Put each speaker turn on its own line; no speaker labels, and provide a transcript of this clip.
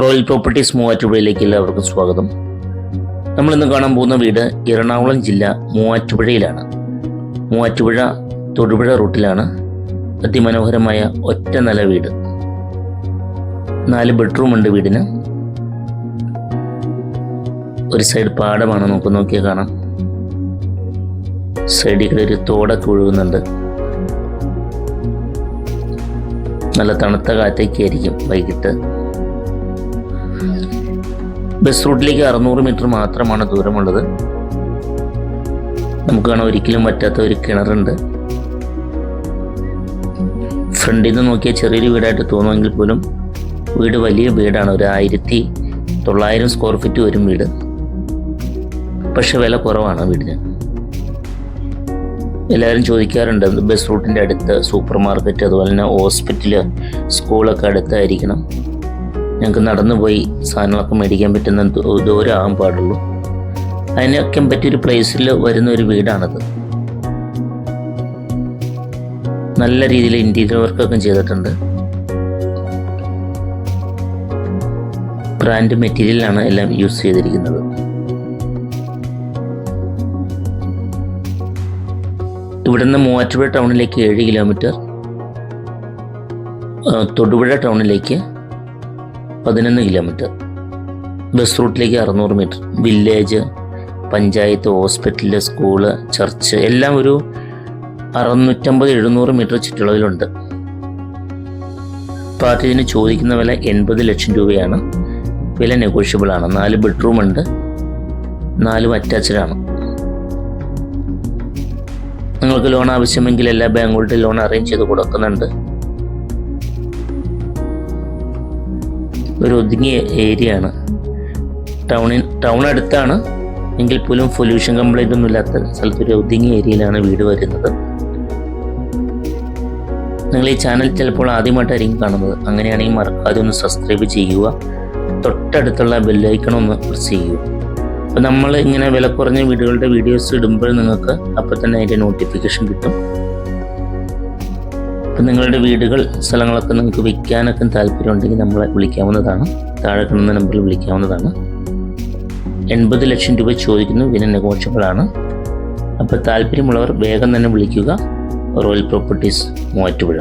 Royal properties മൂവാറ്റുപുഴയിലേക്ക് എല്ലാവർക്കും സ്വാഗതം. നമ്മൾ ഇന്ന് കാണാൻ പോകുന്ന വീട് എറണാകുളം ജില്ല മൂവാറ്റുപുഴയിലാണ്. മൂവാറ്റുപുഴ തൊടുപുഴ റൂട്ടിലാണ് അതിമനോഹരമായ ഒറ്റ നില വീട്. നാല് ബെഡ്റൂം ഉണ്ട് വീടിന്. ഒരു സൈഡ് പാടമാണ് നമുക്ക് നോക്കിയാൽ കാണാം. സൈഡിൽ കൂടെ ഒരു തോടൊക്കെ ഒഴുകുന്നുണ്ട്. നല്ല തണുത്ത കാറ്റൊക്കെ ആയിരിക്കും വൈകിട്ട്. ബസ് റൂട്ടിലേക്ക് അറുന്നൂറ് മീറ്റർ മാത്രമാണ് ദൂരമുള്ളത്. നമുക്ക് കാണാൻ ഒരിക്കലും പറ്റാത്ത ഒരു കിണറുണ്ട്. ഫ്രണ്ടിൽ നിന്ന് നോക്കിയാൽ ചെറിയൊരു വീടായിട്ട് തോന്നുമെങ്കിൽ പോലും വീട് വലിയ വീടാണ്. ഒരു ആയിരത്തി തൊള്ളായിരം സ്ക്വയർ ഫീറ്റ് വരും വീട്. പക്ഷെ വില കുറവാണ് വീടിന്. എല്ലാവരും ചോദിക്കാറുണ്ട് ബസ് റൂട്ടിന്റെ അടുത്ത് സൂപ്പർ മാർക്കറ്റ് അതുപോലെ തന്നെ ഹോസ്പിറ്റൽ സ്കൂളൊക്കെ അടുത്തായിരിക്കണം. ഞങ്ങൾക്ക് നടന്നു പോയി സാധനങ്ങളൊക്കെ മേടിക്കാൻ പറ്റുന്ന ദൂരം ദൂരമാകാൻ പാടുള്ളൂ. അതിനൊക്കെ പറ്റിയൊരു പ്ലേസിൽ വരുന്ന ഒരു വീടാണത്. നല്ല രീതിയിൽ ഇന്റീരിയർ വർക്കൊക്കെ ചെയ്തിട്ടുണ്ട്. ബ്രാൻഡ് മെറ്റീരിയലാണ് എല്ലാം യൂസ് ചെയ്തിരിക്കുന്നത്. ഇവിടുന്ന് മൂവാറ്റുപുഴ ടൗണിലേക്ക് ഏഴ് കിലോമീറ്റർ തൊടുപുഴ ടൗണിലേക്ക് പതിനൊന്ന് കിലോമീറ്റർ ബസ് റൂട്ടിലേക്ക് അറുന്നൂറ് metre village panchayat hospital school church എല്ലാം ഒരു അറുന്നൂറ്റമ്പത് എഴുന്നൂറ് മീറ്റർ ചുറ്റളവിലുണ്ട്. പാർട്ടി ചോദിക്കുന്ന വില എൺപത് ലക്ഷം രൂപയാണ്. വില നെഗോഷ്യബിൾ ആണ്. നാല് ബെഡ്റൂം ഉണ്ട്. നാലും ആണ്. നിങ്ങൾക്ക് ലോൺ ആവശ്യമെങ്കിൽ എല്ലാ ബാങ്കുകളുടെ ലോൺ അറേഞ്ച് ചെയ്ത് കൊടുക്കുന്നുണ്ട്. ഒരു ഒതുങ്ങിയ ഏരിയ ആണ് ടൗണിൽ ടൗൺ അടുത്താണ് എങ്കിൽ പോലും പൊല്യൂഷൻ കംപ്ലൈന്റ് ഒന്നും ഇല്ലാത്ത സ്ഥലത്ത് ഒരു ഒതുങ്ങിയ ഏരിയയിലാണ് വീട് വരുന്നത്. നിങ്ങൾ ഈ ചാനൽ ചിലപ്പോൾ ആദ്യമായിട്ടായിരിക്കും കാണുന്നത്. അങ്ങനെയാണെങ്കിൽ മറക്കാതെ ഒന്ന് സബ്സ്ക്രൈബ് ചെയ്യുക. തൊട്ടടുത്തുള്ള ബെല്ലൈക്കൺ ഒന്ന് പ്രസ് ചെയ്യുക. അപ്പോൾ നമ്മൾ ഇങ്ങനെ വില കുറഞ്ഞ വീടുകളുടെ വീഡിയോസ് ഇടുമ്പോൾ നിങ്ങൾക്ക് അപ്പോൾ തന്നെ അതിന്റെ നോട്ടിഫിക്കേഷൻ കിട്ടും. അപ്പം നിങ്ങളുടെ വീടുകൾ സ്ഥലങ്ങളൊക്കെ നിങ്ങൾക്ക് വിൽക്കാനൊക്കെ താല്പര്യമുണ്ടെങ്കിൽ നമ്മളെ വിളിക്കാവുന്നതാണ്. താഴെ കാണുന്ന നമ്പറിൽ വിളിക്കാവുന്നതാണ്. എൺപത് ലക്ഷം രൂപ ചോദിക്കുന്നു വിന നെഗോഷ്യബിൾ ആണ് അപ്പോൾ താല്പര്യമുള്ളവർ വേഗം തന്നെ വിളിക്കുക. Royal properties Muvattupuzha.